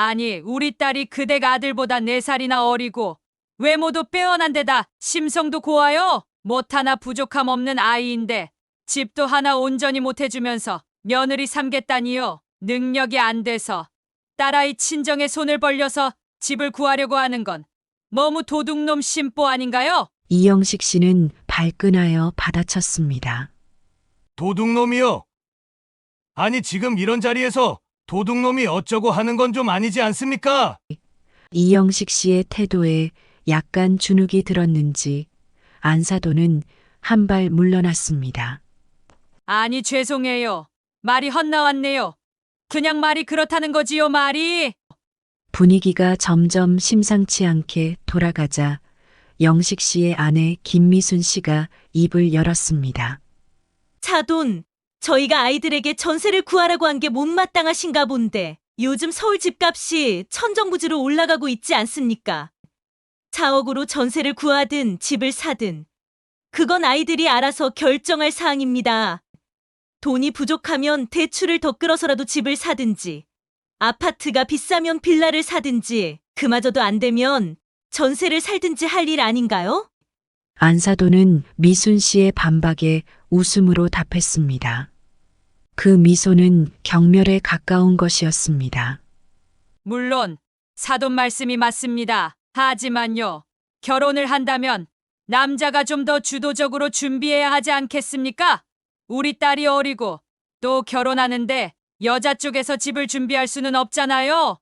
아니, 우리 딸이 그댁 아들보다 네살이나 어리고 외모도 빼어난 데다 심성도 고와요. 못 하나 부족함 없는 아이인데 집도 하나 온전히 못 해주면서 며느리 삼겠다니요. 능력이 안 돼서 딸아이 친정에 손을 벌려서 집을 구하려고 하는 건 너무 도둑놈 심보 아닌가요? 이영식 씨는 발끈하여 받아쳤습니다. 도둑놈이요? 아니, 지금 이런 자리에서 도둑놈이 어쩌고 하는 건 좀 아니지 않습니까? 이영식 씨의 태도에 약간 주눅이 들었는지 안사도는 한 발 물러났습니다. 아니, 죄송해요. 말이 헛나왔네요. 그냥 말이 그렇다는 거지요, 말이. 분위기가 점점 심상치 않게 돌아가자 영식 씨의 아내 김미순 씨가 입을 열었습니다. 차돈, 저희가 아이들에게 전세를 구하라고 한 게 못마땅하신가 본데 요즘 서울 집값이 천정부지로 올라가고 있지 않습니까? 자억으로 전세를 구하든 집을 사든 그건 아이들이 알아서 결정할 사항입니다. 돈이 부족하면 대출을 더 끌어서라도 집을 사든지 아파트가 비싸면 빌라를 사든지 그마저도 안 되면 전세를 살든지 할 일 아닌가요? 안사도는 미순 씨의 반박에 웃음으로 답했습니다. 그 미소는 경멸에 가까운 것이었습니다. 물론 사돈 말씀이 맞습니다. 하지만요. 결혼을 한다면 남자가 좀 더 주도적으로 준비해야 하지 않겠습니까? 우리 딸이 어리고 또 결혼하는데 여자 쪽에서 집을 준비할 수는 없잖아요.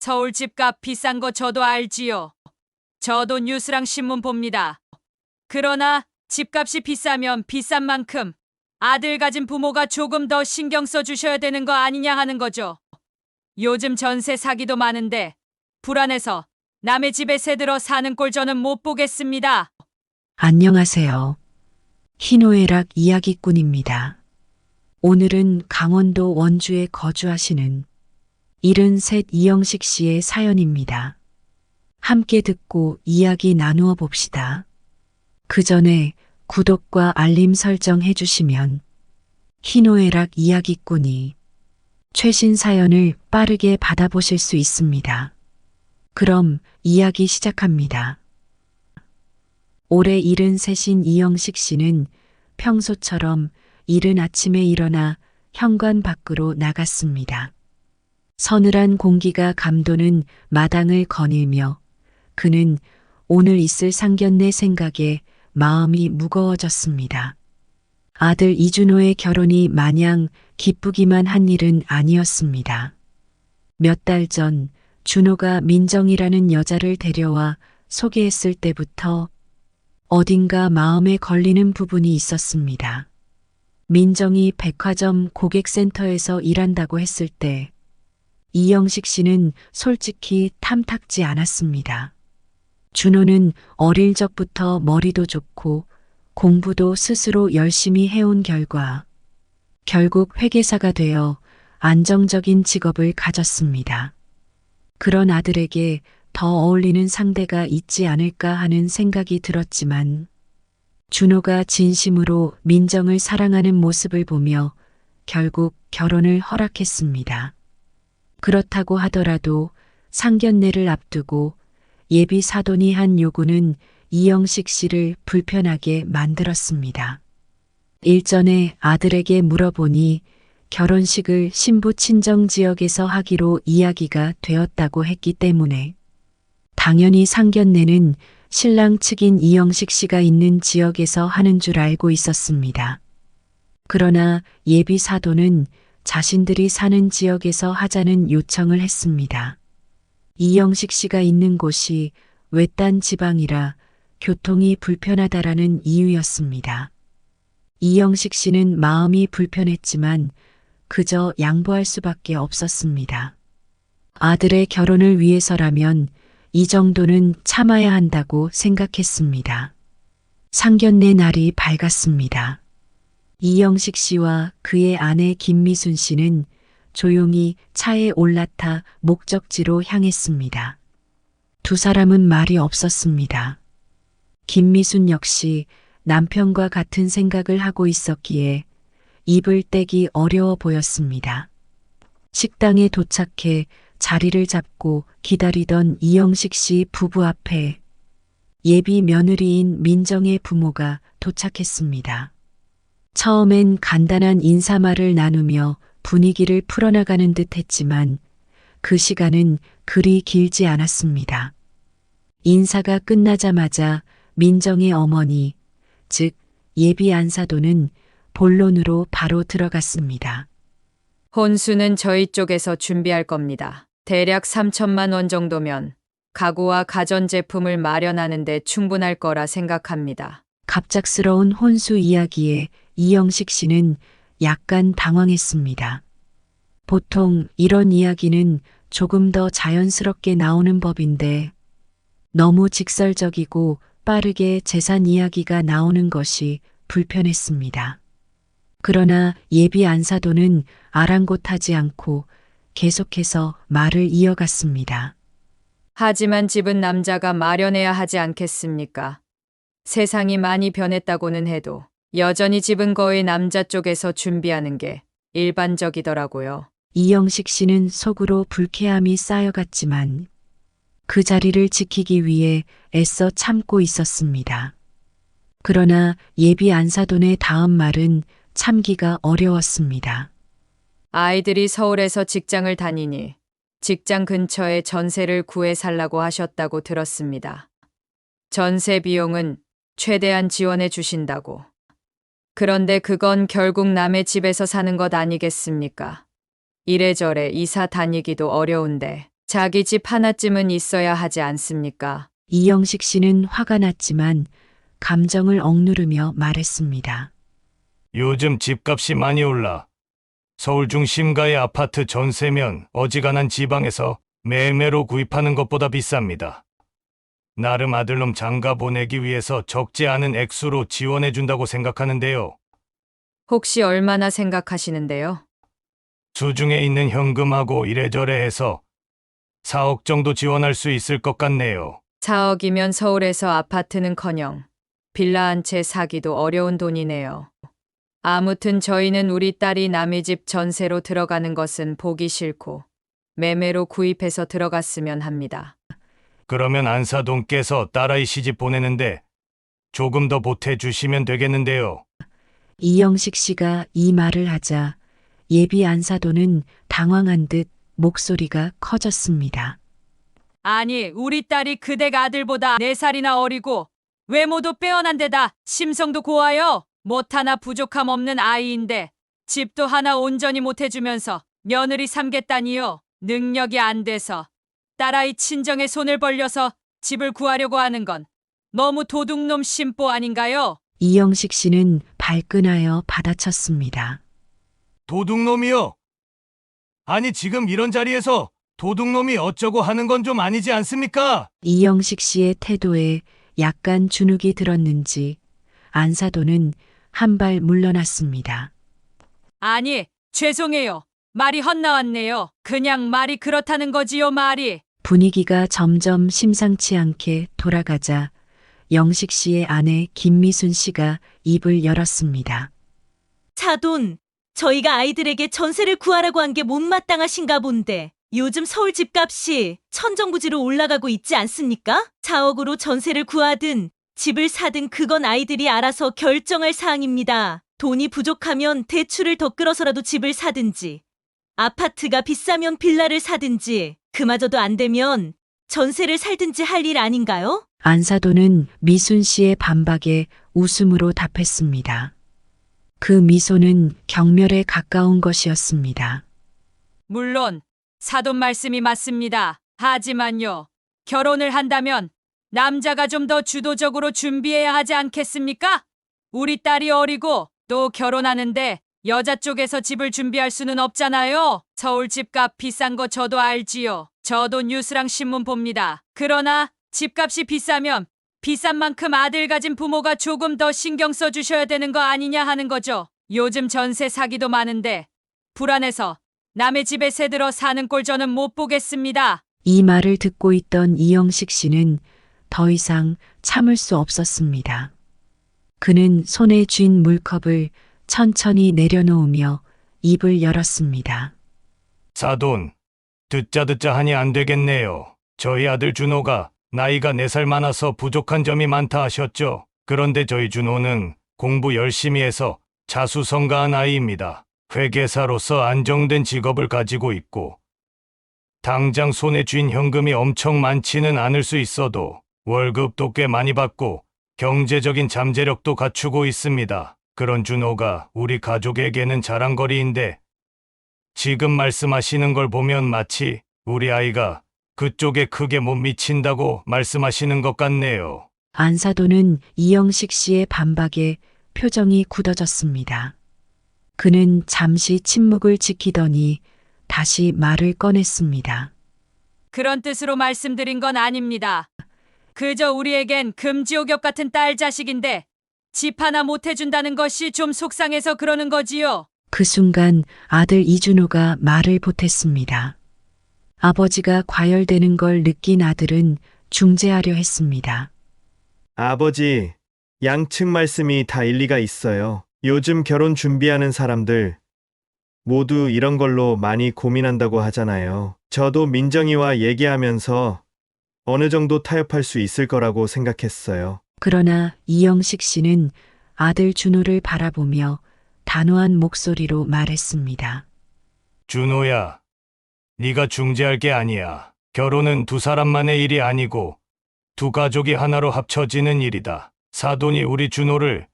서울 집값 비싼 거 저도 알지요. 저도 뉴스랑 신문 봅니다. 그러나 집값이 비싸면 비싼 만큼 아들 가진 부모가 조금 더 신경 써 주셔야 되는 거 아니냐 하는 거죠. 요즘 전세 사기도 많은데 불안해서 남의 집에 새들어 사는 꼴 저는 못 보겠습니다. 안녕하세요. 희노애락 이야기꾼입니다. 오늘은 강원도 원주에 거주하시는 73 이영식 씨의 사연입니다. 함께 듣고 이야기 나누어 봅시다. 그 전에 구독과 알림 설정 해주시면 희노애락 이야기꾼이 최신 사연을 빠르게 받아보실 수 있습니다. 그럼 이야기 시작합니다. 올해 일흔 셋인 이영식 씨는 평소처럼 이른 아침에 일어나 현관 밖으로 나갔습니다. 서늘한 공기가 감도는 마당을 거닐며 그는 오늘 있을 상견례 생각에 마음이 무거워졌습니다. 아들 이준호의 결혼이 마냥 기쁘기만 한 일은 아니었습니다. 몇 달 전 준호가 민정이라는 여자를 데려와 소개했을 때부터 어딘가 마음에 걸리는 부분이 있었습니다. 민정이 백화점 고객센터에서 일한다고 했을 때 이영식 씨는 솔직히 탐탁지 않았습니다. 준호는 어릴 적부터 머리도 좋고 공부도 스스로 열심히 해온 결과 결국 회계사가 되어 안정적인 직업을 가졌습니다. 그런 아들에게 더 어울리는 상대가 있지 않을까 하는 생각이 들었지만 준호가 진심으로 민정을 사랑하는 모습을 보며 결국 결혼을 허락했습니다. 그렇다고 하더라도 상견례를 앞두고 예비 사돈이 한 요구는 이영식 씨를 불편하게 만들었습니다. 일전에 아들에게 물어보니 결혼식을 신부 친정 지역에서 하기로 이야기가 되었다고 했기 때문에 당연히 상견례는 신랑 측인 이영식 씨가 있는 지역에서 하는 줄 알고 있었습니다. 그러나 예비 사도는 자신들이 사는 지역에서 하자는 요청을 했습니다. 이영식 씨가 있는 곳이 외딴 지방이라 교통이 불편하다라는 이유였습니다. 이영식 씨는 마음이 불편했지만 그저 양보할 수밖에 없었습니다. 아들의 결혼을 위해서라면 이 정도는 참아야 한다고 생각했습니다. 상견례 날이 밝았습니다. 이영식 씨와 그의 아내 김미순 씨는 조용히 차에 올라타 목적지로 향했습니다. 두 사람은 말이 없었습니다. 김미순 역시 남편과 같은 생각을 하고 있었기에 입을 떼기 어려워 보였습니다. 식당에 도착해 자리를 잡고 기다리던 이영식 씨 부부 앞에 예비 며느리인 민정의 부모가 도착했습니다. 처음엔 간단한 인사말을 나누며 분위기를 풀어나가는 듯 했지만 그 시간은 그리 길지 않았습니다. 인사가 끝나자마자 민정의 어머니, 즉 예비 안사도는 본론으로 바로 들어갔습니다. 혼수는 저희 쪽에서 준비할 겁니다. 대략 3천만 원 정도면 가구와 가전제품을 마련하는데 충분할 거라 생각합니다. 갑작스러운 혼수 이야기에 이영식 씨는 약간 당황했습니다. 보통 이런 이야기는 조금 더 자연스럽게 나오는 법인데 너무 직설적이고 빠르게 재산 이야기가 나오는 것이 불편했습니다. 그러나 예비 안사도는 아랑곳하지 않고 계속해서 말을 이어갔습니다. 하지만 집은 남자가 마련해야 하지 않겠습니까? 세상이 많이 변했다고는 해도 여전히 집은 거의 남자 쪽에서 준비하는 게 일반적이더라고요. 이영식 씨는 속으로 불쾌함이 쌓여갔지만 그 자리를 지키기 위해 애써 참고 있었습니다. 그러나 예비 안사돈의 다음 말은 참기가 어려웠습니다. 아이들이 서울에서 직장을 다니니 직장 근처에 전세를 구해 살라고 하셨다고 들었습니다. 전세 비용은 최대한 지원해 주신다고. 그런데 그건 결국 남의 집에서 사는 것 아니겠습니까? 이래저래 이사 다니기도 어려운데 자기 집 하나쯤은 있어야 하지 않습니까? 이영식 씨는 화가 났지만 감정을 억누르며 말했습니다. 요즘 집값이 많이 올라. 서울 중심가의 아파트 전세면 어지간한 지방에서 매매로 구입하는 것보다 비쌉니다. 나름 아들놈 장가 보내기 위해서 적지 않은 액수로 지원해준다고 생각하는데요. 혹시 얼마나 생각하시는데요? 수중에 있는 현금하고 이래저래 해서 4억 정도 지원할 수 있을 것 같네요. 4억이면 서울에서 아파트는커녕 빌라 한 채 사기도 어려운 돈이네요. 아무튼 저희는 우리 딸이 남의 집 전세로 들어가는 것은 보기 싫고 매매로 구입해서 들어갔으면 합니다. 그러면 안사돈께서 딸아이 시집 보내는데 조금 더 보태 주시면 되겠는데요. 이영식 씨가 이 말을 하자 예비 안사돈은 당황한 듯 목소리가 커졌습니다. 아니, 우리 딸이 그댁 아들보다 4살이나 어리고 외모도 빼어난 데다 심성도 고와요. 못 하나 부족함 없는 아이인데 집도 하나 온전히 못 해주면서 며느리 삼겠다니요. 능력이 안 돼서 딸아이 친정에 손을 벌려서 집을 구하려고 하는 건 너무 도둑놈 심보 아닌가요? 이영식 씨는 발끈하여 받아쳤습니다. 도둑놈이요? 아니 지금 이런 자리에서 도둑놈이 어쩌고 하는 건 좀 아니지 않습니까? 이영식 씨의 태도에 약간 주눅이 들었는지 안사도는 한 발 물러났습니다. 아니, 죄송해요. 말이 헛나왔네요. 그냥 말이 그렇다는 거지요, 말이. 분위기가 점점 심상치 않게 돌아가자 영식 씨의 아내 김미순 씨가 입을 열었습니다. 차돈, 저희가 아이들에게 전세를 구하라고 한 게 못마땅하신가 본데 요즘 서울 집값이 천정부지로 올라가고 있지 않습니까? 4억으로 전세를 구하든 집을 사든 그건 아이들이 알아서 결정할 사항입니다. 돈이 부족하면 대출을 더 끌어서라도 집을 사든지 아파트가 비싸면 빌라를 사든지 그마저도 안 되면 전세를 살든지 할 일 아닌가요? 안사도는 미순 씨의 반박에 웃음으로 답했습니다. 그 미소는 경멸에 가까운 것이었습니다. 물론 사돈 말씀이 맞습니다. 하지만요. 결혼을 한다면 남자가 좀 더 주도적으로 준비해야 하지 않겠습니까? 우리 딸이 어리고 또 결혼하는데 여자 쪽에서 집을 준비할 수는 없잖아요. 서울 집값 비싼 거 저도 알지요. 저도 뉴스랑 신문 봅니다. 그러나 집값이 비싸면 비싼 만큼 아들 가진 부모가 조금 더 신경 써 주셔야 되는 거 아니냐 하는 거죠. 요즘 전세 사기도 많은데 불안해서 남의 집에 새들어 사는 꼴 저는 못 보겠습니다. 이 말을 듣고 있던 이영식 씨는 더 이상 참을 수 없었습니다. 그는 손에 쥔 물컵을 천천히 내려놓으며 입을 열었습니다. 사돈, 듣자 듣자 하니 안 되겠네요. 저희 아들 준호가 나이가 4살 많아서 부족한 점이 많다 하셨죠. 그런데 저희 준호는 공부 열심히 해서 자수성가한 아이입니다. 회계사로서 안정된 직업을 가지고 있고 당장 손에 쥔 현금이 엄청 많지는 않을 수 있어도 월급도 꽤 많이 받고 경제적인 잠재력도 갖추고 있습니다. 그런 준호가 우리 가족에게는 자랑거리인데 지금 말씀하시는 걸 보면 마치 우리 아이가 그쪽에 크게 못 미친다고 말씀하시는 것 같네요. 안사도는 이영식 씨의 반박에 표정이 굳어졌습니다. 그는 잠시 침묵을 지키더니 다시 말을 꺼냈습니다. 그런 뜻으로 말씀드린 건 아닙니다. 그저 우리에겐 금지옥엽 같은 딸 자식인데 집 하나 못 해준다는 것이 좀 속상해서 그러는 거지요. 그 순간 아들 이준호가 말을 보탰습니다. 아버지가 과열되는 걸 느낀 아들은 중재하려 했습니다. 아버지, 양측 말씀이 다 일리가 있어요. 요즘 결혼 준비하는 사람들 모두 이런 걸로 많이 고민한다고 하잖아요. 저도 민정이와 얘기하면서 어느 정도 타협할 수 있을 거라고 생각했어요. 그러나 이영식 씨는 아들 준호를 바라보며 단호한 목소리로 말했습니다. 준호야, 네가 중재할 게 아니야. 결혼은 두 사람만의 일이 아니고 두 가족이 하나로 합쳐지는 일이다. 사돈이 우리 준호를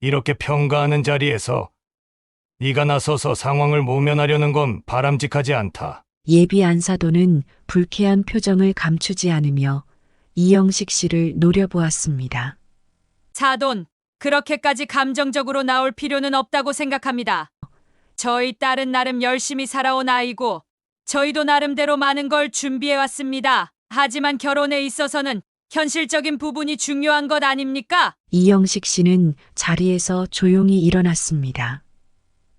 이렇게 평가하는 자리에서 네가 나서서 상황을 모면하려는 건 바람직하지 않다. 예비 안사도는 불쾌한 표정을 감추지 않으며 이영식 씨를 노려보았습니다. 사돈, 그렇게까지 감정적으로 나올 필요는 없다고 생각합니다. 저희 딸은 나름 열심히 살아온 아이고, 저희도 나름대로 많은 걸 준비해 왔습니다. 하지만 결혼에 있어서는 현실적인 부분이 중요한 것 아닙니까? 이영식 씨는 자리에서 조용히 일어났습니다.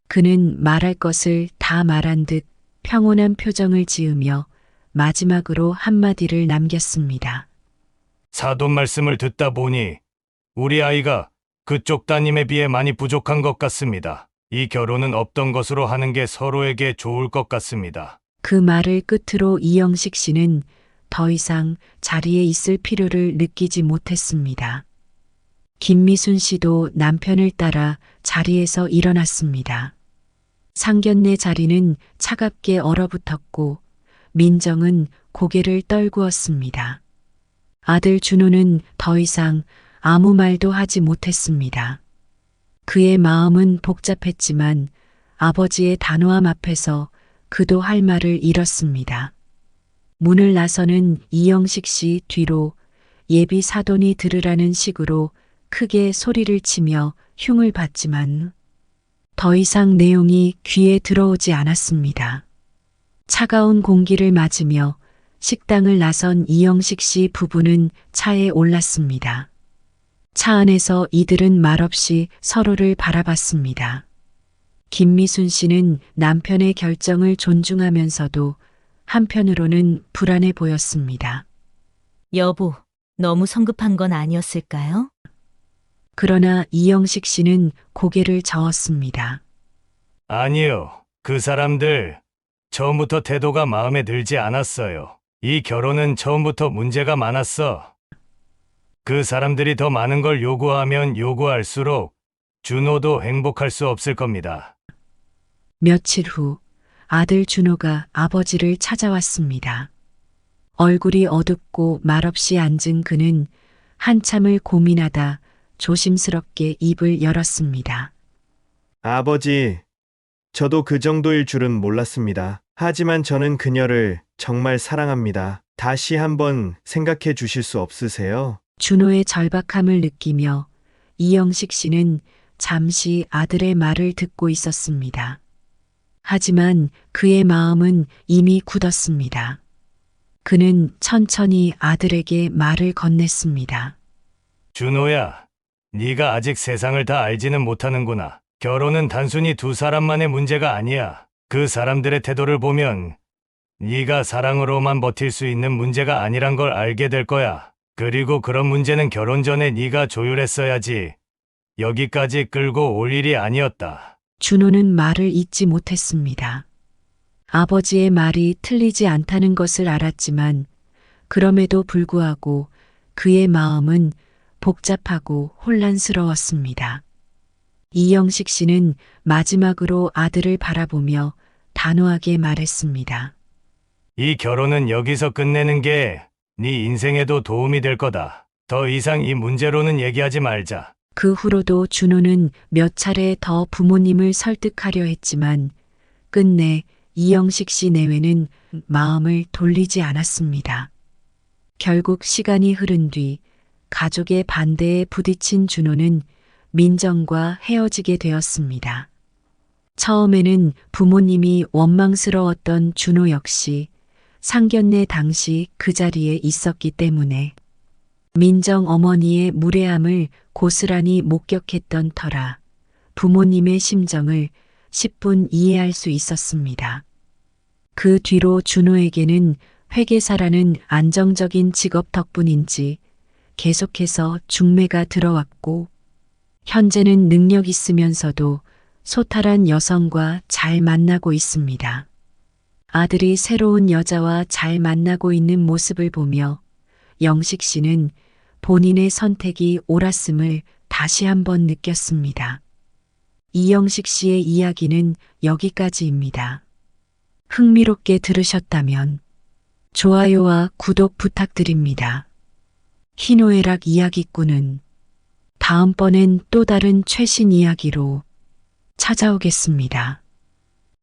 그는 말할 것을 다 말한 듯 평온한 표정을 지으며 마지막으로 한마디를 남겼습니다. 사돈 말씀을 듣다 보니 우리 아이가 그쪽 따님에 비해 많이 부족한 것 같습니다. 이 결혼은 없던 것으로 하는 게 서로에게 좋을 것 같습니다. 그 말을 끝으로 이영식 씨는 더 이상 자리에 있을 필요를 느끼지 못했습니다. 김미순 씨도 남편을 따라 자리에서 일어났습니다. 상견례 자리는 차갑게 얼어붙었고 민정은 고개를 떨구었습니다. 아들 준호는 더 이상 아무 말도 하지 못했습니다. 그의 마음은 복잡했지만 아버지의 단호함 앞에서 그도 할 말을 잃었습니다. 문을 나서는 이영식 씨 뒤로 예비 사돈이 들으라는 식으로 크게 소리를 치며 흉을 봤지만 더 이상 내용이 귀에 들어오지 않았습니다. 차가운 공기를 맞으며 식당을 나선 이영식 씨 부부는 차에 올랐습니다. 차 안에서 이들은 말없이 서로를 바라봤습니다. 김미순 씨는 남편의 결정을 존중하면서도 한편으로는 불안해 보였습니다. 여보, 너무 성급한 건 아니었을까요? 그러나 이영식 씨는 고개를 저었습니다. 아니요. 그 사람들 처음부터 태도가 마음에 들지 않았어요. 이 결혼은 처음부터 문제가 많았어. 그 사람들이 더 많은 걸 요구하면 요구할수록 준호도 행복할 수 없을 겁니다. 며칠 후 아들 준호가 아버지를 찾아왔습니다. 얼굴이 어둡고 말없이 앉은 그는 한참을 고민하다 조심스럽게 입을 열었습니다. 아버지, 저도 그 정도일 줄은 몰랐습니다. 하지만 저는 그녀를 정말 사랑합니다. 다시 한번 생각해 주실 수 없으세요? 준호의 절박함을 느끼며 이영식 씨는 잠시 아들의 말을 듣고 있었습니다. 하지만 그의 마음은 이미 굳었습니다. 그는 천천히 아들에게 말을 건넸습니다. 준호야, 네가 아직 세상을 다 알지는 못하는구나. 결혼은 단순히 두 사람만의 문제가 아니야. 그 사람들의 태도를 보면 네가 사랑으로만 버틸 수 있는 문제가 아니란 걸 알게 될 거야. 그리고 그런 문제는 결혼 전에 네가 조율했어야지. 여기까지 끌고 올 일이 아니었다. 준호는 말을 잇지 못했습니다. 아버지의 말이 틀리지 않다는 것을 알았지만 그럼에도 불구하고 그의 마음은 복잡하고 혼란스러웠습니다. 이영식 씨는 마지막으로 아들을 바라보며 단호하게 말했습니다. 이 결혼은 여기서 끝내는 게 네 인생에도 도움이 될 거다. 더 이상 이 문제로는 얘기하지 말자. 그 후로도 준호는 몇 차례 더 부모님을 설득하려 했지만 끝내 이영식 씨 내외는 마음을 돌리지 않았습니다. 결국 시간이 흐른 뒤 가족의 반대에 부딪힌 준호는 민정과 헤어지게 되었습니다. 처음에는 부모님이 원망스러웠던 준호 역시 상견례 당시 그 자리에 있었기 때문에 민정 어머니의 무례함을 고스란히 목격했던 터라 부모님의 심정을 10분 이해할 수 있었습니다. 그 뒤로 준호에게는 회계사라는 안정적인 직업 덕분인지 계속해서 중매가 들어왔고 현재는 능력 있으면서도 소탈한 여성과 잘 만나고 있습니다. 아들이 새로운 여자와 잘 만나고 있는 모습을 보며 영식 씨는 본인의 선택이 옳았음을 다시 한번 느꼈습니다. 이영식 씨의 이야기는 여기까지입니다. 흥미롭게 들으셨다면 좋아요와 구독 부탁드립니다. 희노애락 이야기꾼은 다음번엔 또 다른 최신 이야기로 찾아오겠습니다.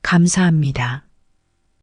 감사합니다.